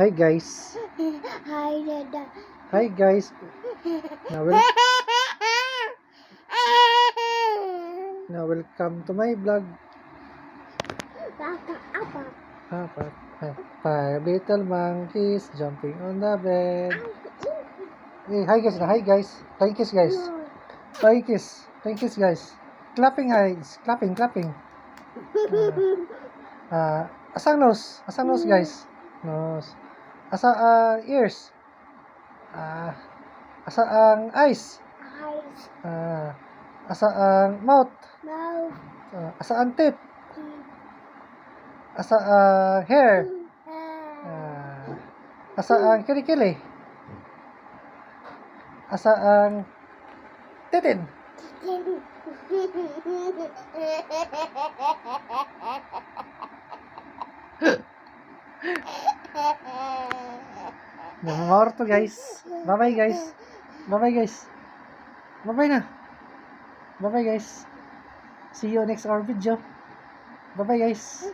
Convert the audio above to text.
Hi guys. Hi, Dada. Hi guys. Now, wel- now welcome to my vlog. Baka apa? Ah, five, little monkeys jumping on the bed. Hey, hi guys. Hi guys. Hi kiss guys. Hi kiss. Hi kiss guys. Clapping eyes. Clapping, clapping. Ah, asang nose? Asang nose guys? Nose. Asa ah, ears? Ah, asa ang eyes? Eyes, Ah, asa ang mouth? mouth, Ah, asa ang teeth? teeth, Asa ang hair? hair, Ah, asa ang kilikili? Asa ang titin? Namamawar to guys. Bye-bye guys. Bye-bye guys. Bye-bye na. Bye-bye guys. See you next our video. Bye-bye guys.